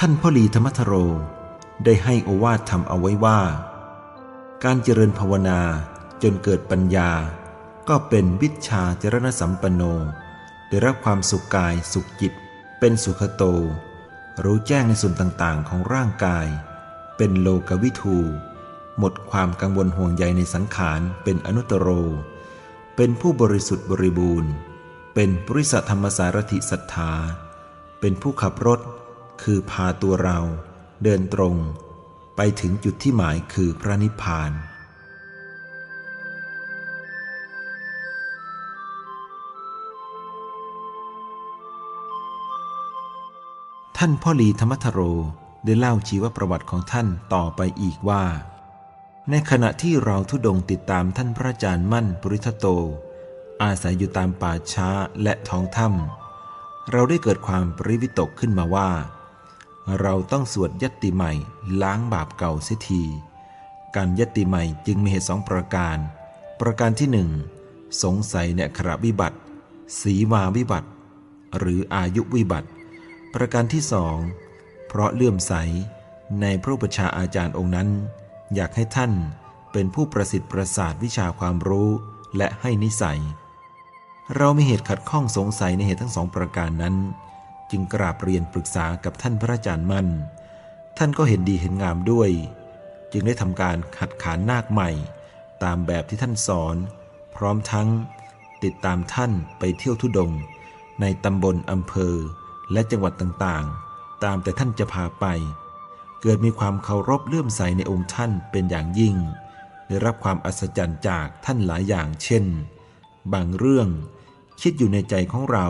ท่านพ่อหลีธรรมทโร ได้ให้โอวาททำเอาไว้ว่า การเจริญภาวนาจนเกิดปัญญา ก็เป็นวิชาเจรณสัมปันโน ได้รับความสุขกายสุขจิต เป็นสุขโต รู้แจ้งในส่วนต่างๆ ของร่างกาย เป็นโลกวิทูหมดความกังวลห่วงใยในสังขารเป็นอนุตโร เป็นผู้บริสุทธิ์บริบูรณ์ เป็นบริษัทธรรมสารถิศรัทธา เป็นผู้ขับรถ คือพาตัวเราเดินตรง ไปถึงจุดที่หมายคือพระนิพพาน ท่านพ่อหลีธรรมทโรได้เล่าชีวประวัติของท่านต่อไปอีกว่า ในขณะที่เราทุดงติดตามท่านพระอาจารย์มั่นปริทโต อาศัยอยู่ตามป่าช้าและท้องถ้ำเราได้เกิดความปริวิตกขึ้นมาว่า เราต้องสวดยติใหม่ล้างบาปเก่าเสียที การยติใหม่จึงมีเหตุสองประการ ประการที่หนึ่งสงสัยในขระวิบัติสีวาวิบัติ หรืออายุวิบัติ ประการที่สองเพราะเลื่อมใสในพระอุปชาอาจารย์องค์นั้น อยากให้ท่านเป็นผู้ประสิทธิ์ประสาทวิชาความรู้และให้นิสัย เรามีเหตุขัดข้องสงสัยในเหตุทั้งสองประการนั้น จึงกราบเรียนปรึกษากับท่านพระอาจารย์มั่น ท่านก็เห็นดีเห็นงามด้วย จึงได้ทำการขัดขานนาคใหม่ ตามแบบที่ท่านสอน พร้อมทั้งติดตามท่านไปเที่ยวทุดง ในตำบลอำเภอ และจังหวัดต่างๆ ตามแต่ท่านจะพาไป เกิดมีความเคารพเลื่อมใสในองค์ท่านเป็นอย่างยิ่ง ได้รับความอัศจรรย์จากท่านหลายอย่างเช่น บางเรื่องคิดอยู่ในใจของเรา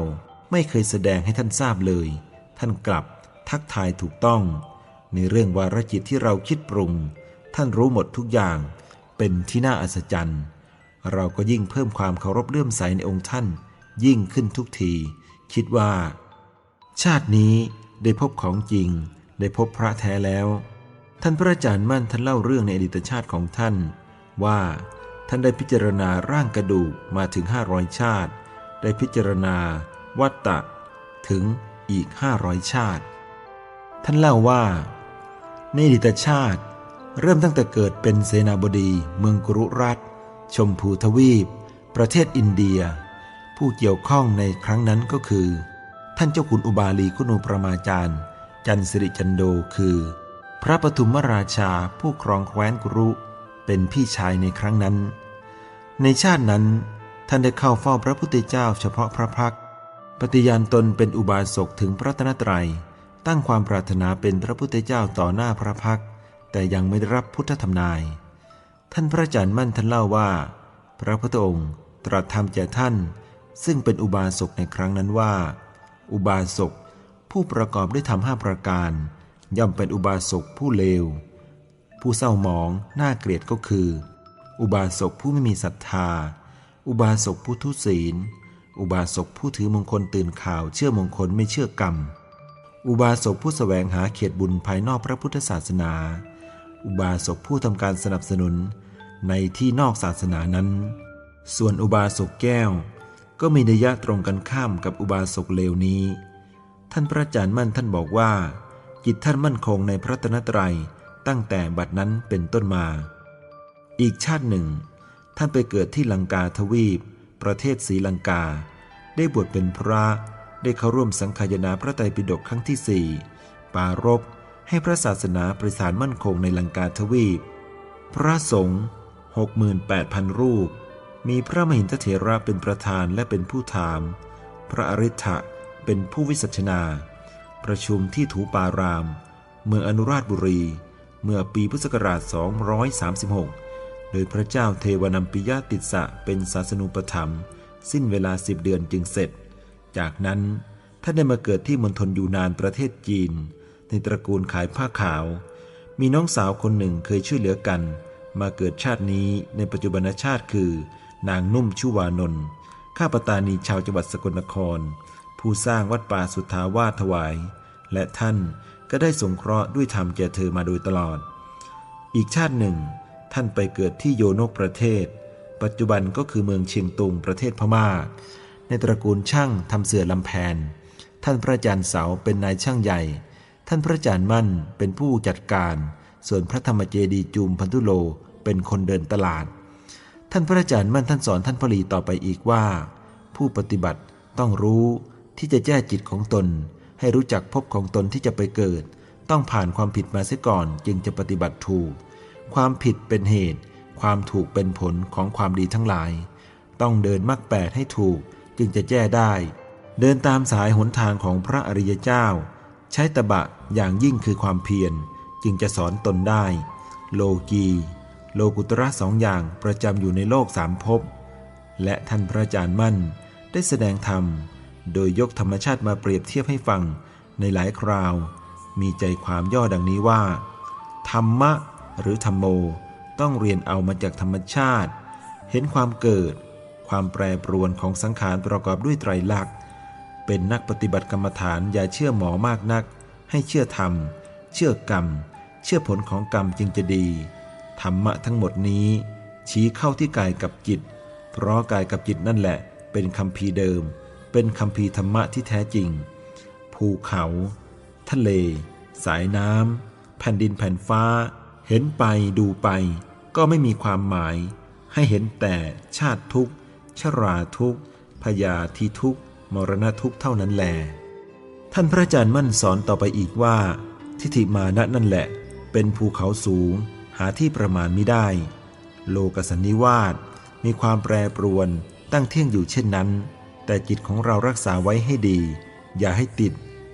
ไม่เคยแสดงให้ท่านทราบเลย ท่านกลับทักทายถูกต้อง ในเรื่องวารจิตที่เราคิดปรุง ท่านรู้หมดทุกอย่าง เป็นที่น่าอัศจรรย์ เราก็ยิ่งเพิ่มความเคารพเลื่อมใสในองค์ท่าน ยิ่งขึ้นทุกที คิดว่า ชาตินี้ได้พบของจริง ได้พบพระแท้แล้ว ท่านพระอาจารย์มั่นท่านเล่าเรื่องในอดีตชาติของท่าน ว่าท่านได้พิจารณาร่างกระดูกมาถึง 500 ชาติ ได้พิจารณา วัตตะ ถึงอีก500ชาติ ท่านเล่าว่า ในดีตชาติ เริ่มตั้งแต่เกิดเป็นเสนาบดีเมืองกรุรัตชมพูทวีป ประเทศอินเดีย ผู้เกี่ยวข้องในครั้งนั้นก็คือ ท่านเจ้าคุณอุบาลีคุณูประมาจารย์ จันสิริจันโดคือ พระปฐุมราชาผู้ครองแคว้นกรุเป็นพี่ชายในครั้งนั้น ในชาตินั้นท่านได้เข้าเฝ้าพระพุทธเจ้าเฉพาะพระพัก ปฏิญาณตนเป็นอุบาสกถึงพระตนตรัย ตั้งความปรารถนาเป็นพระพุทธเจ้าต่อหน้าพระพัก แต่ยังไม่ได้รับพุทธธรรมนาย ท่านพระอาจารย์มั่นท่านเล่าว่า พระพุทธองค์ตรัสธรรมแก่ท่าน ซึ่งเป็นอุบาสกในครั้งนั้นว่า อุบาสกผู้ประกอบด้วยธรรมห้าประการ ย่อมเป็นอุบาสกผู้เลว ผู้เศร้าหมองน่าเกลียดก็คือ อุบาสกผู้ไม่มีศรัทธา อุบาสกผู้ทุศีล อุบาสกผู้ถือมงคลตื่นข่าวเชื่อมงคลไม่เชื่อกรรม อุบาสกผู้สแสวงหาเขตบุญภายนอกพระพุทธศาสนา อุบาสกผู้ทำการสนับสนุนในที่นอกศาสนานั้น ส่วนอุบาสกแก้ว ก็มีนัยยะตรงกันข้ามกับอุบาสกเลวนี้ ท่านพระอาจารย์มั่นท่านบอกว่า จิตท่านมั่นคงในพระตนตรัยตั้งแต่บัดนั้นเป็นต้นมา อีกชาติหนึ่ง ท่านไปเกิดที่ลังกาทวีป ประเทศศรีลังกา ได้บวชเป็นพระได้เข้าร่วมสังคายนาพระไตรปิฎกครั้งที่สี่ปารบให้พระศาสนาประสานมั่นคงในลังกาทวีป พระสงฆ์68,000 รูป มีพระมหินทเถระเป็นประธานและเป็นผู้ถาม พระอริ t ะเป็นผู้วิสัชนา ประชุมที่ถูปาราม เมืองอนุราชบุรี เมื่อปีพุทธศักราช 236 โดยพระเจ้าเทวนัมปิยาติสะเป็นศาสนูปถัมภ์สิ้นเวลาสิบเดือนจึงเสร็จ จากนั้นท่านได้มาเกิดที่มณฑลยูนานประเทศจีน ในตระกูลขายผ้าขาว มีน้องสาวคนหนึ่งเคยช่วยเหลือกัน มาเกิดชาตินี้ในปัจจุบันชาติคือ นางนุ่มชุวานนท์ข้าปตานีชาวจังหวัดสกลนคร ผู้สร้างวัดป่าสุทธาวาสถวาย และท่านก็ได้สงเคราะห์ด้วยธรรมแก่เธอมาโดยตลอด อีกชาติหนึ่ง ท่านไปเกิดที่โยนกประเทศ ปัจจุบันก็คือเมืองเชียงตุงประเทศพม่า ในตระกูลช่างทำเสื่อลำแพน ท่านพระอาจารย์เสาเป็นนายช่างใหญ่ ท่านพระอาจารย์มั่นเป็นผู้จัดการ ส่วนพระธรรมเจดีย์จูมพันธุโลเป็นคนเดินตลาด ท่านพระอาจารย์มั่นท่านสอนท่านพลีต่อไปอีกว่า ผู้ปฏิบัติต้องรู้ที่จะแก้จิตของตน ให้รู้จักภพของตนที่จะไปเกิด ต้องผ่านความผิดมาเสียก่อนจึงจะปฏิบัติถูก ความผิดเป็นเหตุ ความถูกเป็นผลของความดีทั้งหลาย ต้องเดินมรรคแปดให้ถูกจึงจะแก้ได้ เดินตามสายหนทางของพระอริยเจ้า ใช้ตบะอย่างยิ่งคือความเพียร จึงจะสอนตนได้ โลกี โลกุตระสองอย่างประจำอยู่ในโลกสามภพและท่านพระอาจารย์มั่นได้แสดงธรรม โดยยกธรรมชาติมาเปรียบเทียบให้ฟังในหลายคราว มีใจความย่อดังนี้ว่า ธรรมะ หรือธรรมโมต้องเรียนเอามาจากธรรมชาติ เห็นความเกิด ความแปรปรวนของสังขารประกอบด้วยไตรลักษณ์ เป็นนักปฏิบัติกรรมฐานอย่าเชื่อหมอมากนัก ให้เชื่อธรรม เชื่อกรรม เชื่อผลของกรรมจึงจะดี ธรรมะทั้งหมดนี้ ชี้เข้าที่กายกับจิต เพราะกายกับจิตนั่นแหละ เป็นคำพีเดิม เป็นคำพีธรรมะที่แท้จริง ภูเขา ทะเล สายน้ำแผ่นดินแผ่นฟ้า เห็นไปดูไป ก็ไม่มีความหมาย ให้เห็นแต่ชาติทุกข์ ชราทุกข์พยาธิทุกข์ มรณะทุกข์เท่านั้นแล ท่านพระอาจารย์มั่นสอนต่อไปอีกว่า ทิฏฐิมานะนั่นแหละ เป็นภูเขาสูง หาที่ประมาณไม่ได้ โลกสันนิวาสมีความแปรปรวนตั้งเที่ยงอยู่เช่นนั้น แต่จิตของเรารักษาไว้ให้ดี อย่าให้ติด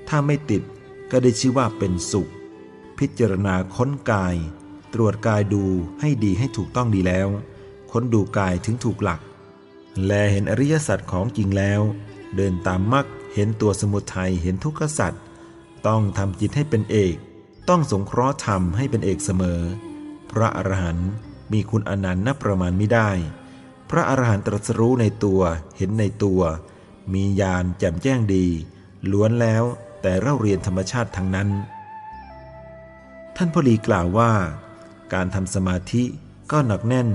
ถ้าไม่ติดก็ได้ชื่อว่าเป็นสุข พิจารณาค้นกาย ตรวจกายดูให้ดีให้ถูกต้องดีแล้ว ค้นดูกายถึงถูกหลัก แลเห็นอริยสัจของจริงแล้ว เดินตามมรรคเห็นตัวสมุทัยเห็นทุกขสัจต้องทำจิตให้เป็นเอก ต้องสงเคราะห์ธรรมให้เป็นเอกเสมอ พระอรหันต์มีคุณอนันต์นับประมาณไม่ได้ พระอรหันต์ตรัสรู้ในตัวเห็นในตัว มีญาณแจ่มแจ้งดี ล้วนแล้วแต่เล่าเรียนธรรมชาติทั้งนั้น ท่านพลีกล่าวว่า การทำสมาธิก็หนักแน่น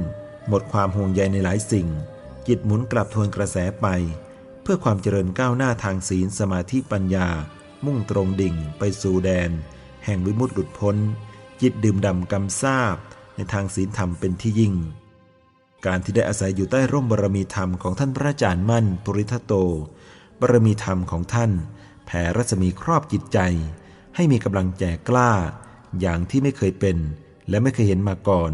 หมดความห่วงใยในหลายสิ่ง จิตหมุนกลับทวนกระแสไป เพื่อความเจริญก้าวหน้าทางศีลสมาธิปัญญา มุ่งตรงดิ่งไปสู่แดน แห่งวิมุตติหลุดพ้น จิตดื่มดำกำซาบในทางศีลธรรมเป็นที่ยิ่ง การที่ได้อาศัยอยู่ใต้ร่มบารมีธรรมของท่านพระอาจารย์มั่นปุริทัตโตบารมีธรรมของท่าน แผ่รัศมีครอบจิตใจ ให้มีกำลังแจกกล้า อย่างที่ไม่เคยเป็น และไม่เคยเห็นมาก่อน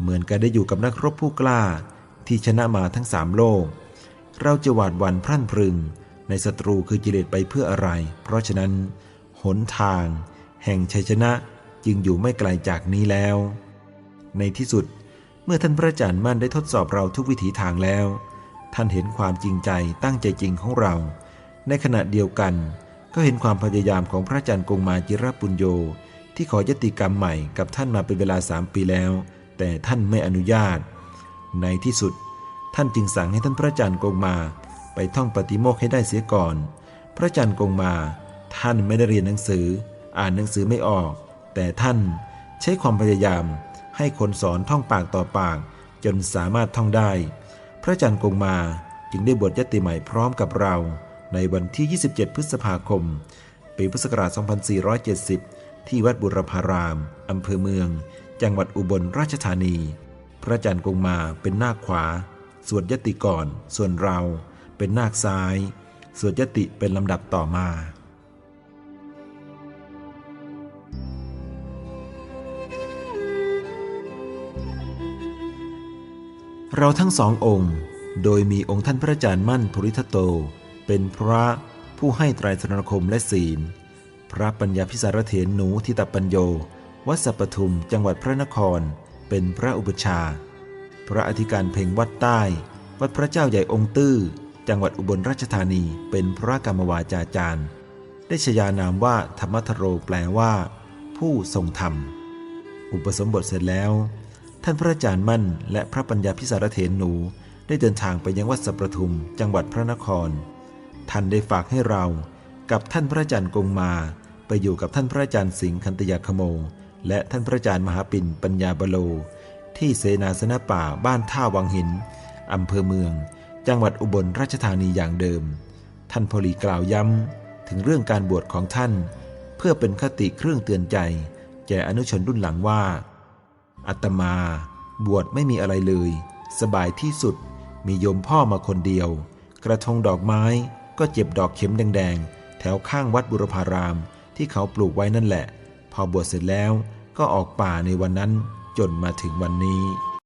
เหมือนกันได้อยู่กับนักรบผู้กล้าที่ชนะมาทั้งสามโลก เราจะหวาดหวั่นพรั่นพรึง ในศัตรูคือกิเลสไปเพื่ออะไร เพราะฉะนั้น หนทาง แห่งชัยชนะจึงอยู่ไม่ไกลจากนี้แล้ว ในที่สุดเมื่อท่านพระอาจารย์มั่นได้ทดสอบเราทุกวิถีทางแล้ว ท่านเห็นความจริงใจตั้งใจจริงของเรา ในขณะเดียวกัน ก็เห็นความพยายามของพระอาจารย์กงมาจิรปุญโย ที่ขอยติกรรมใหม่กับท่านมาเป็นเวลาสามปีแล้ว แต่ท่านไม่อนุญาต ในที่สุด ท่านจึงสั่งให้ท่านพระอาจารย์กงมาไปท่องปฏิโมกให้ได้เสียก่อน พระอาจารย์กงมา ท่านไม่ได้เรียนหนังสือ อ่านหนังสือไม่ออก แต่ท่านใช้ความพยายาม ให้คนสอนท่องปากต่อปาก จนสามารถท่องได้ พระอาจารย์กงมาจึงได้บวชยติใหม่พร้อมกับเรา ในวันที่ 27 พฤษภาคม ปีพุทธศักราช 2470 ที่วัดบุรพารามอำเภอเมือง จังหวัดอุบลราชธานี พระอาจารย์กงมาเป็นนาคขวา สวดยติก่อน ส่วนเราเป็นนาคซ้าย สวดยติเป็นลำดับต่อมาเราทั้งสององค์ โดยมีองค์ท่านพระอาจารย์มั่นภริทัตโต เป็นพระผู้ให้ไตรสรณคมและศีล พระปัญญาพิสารเถรหนูทิตปัญโย วัดสัปปทุมจังหวัดพระนคร เป็นพระอุปชา พระอธิการเพ่งวัดใต้ วัดพระเจ้าใหญ่องค์ตื้อ จังหวัดอุบลราชธานีเป็นพระกรรมวาจาจารย์ ได้ชยานามว่าธรรมทโรแปลว่า ผู้ทรงธรรม อุปสมบทเสร็จแล้ว ท่านพระอาจารย์มั่น และพระปัญญาพิสารเถรหนู ได้เดินทางไปยังวัดสัปปทุม จังหวัดพระนคร ท่านได้ฝากให้เรากับท่านพระอาจารย์กงมา ไปอยู่กับท่านพระอาจารย์สิงห์คันตยาคโม และท่านพระอาจารย์มหาปิ่นปัญญาบโล ที่เสนาสนะป่าบ้านท่าวังหินอำเภอเมือง จังหวัดอุบลราชธานีอย่างเดิม ท่านพลีกล่าวย้ำถึงเรื่องการบวชของท่าน เพื่อเป็นคติเครื่องเตือนใจ แก่อนุชนรุ่นหลังว่า อัตมา บวชไม่มีอะไรเลย สบายที่สุดมีโยมพ่อมาคนเดียว กระทงดอกไม้ก็เจ็บดอกเข็มแดงๆ แถวข้างวัดบุรพาราม ที่เขาปลูกไว้นั่นแหละ พอบวชเสร็จแล้วก็ออกป่าในวันนั้นจนมาถึงวันนี้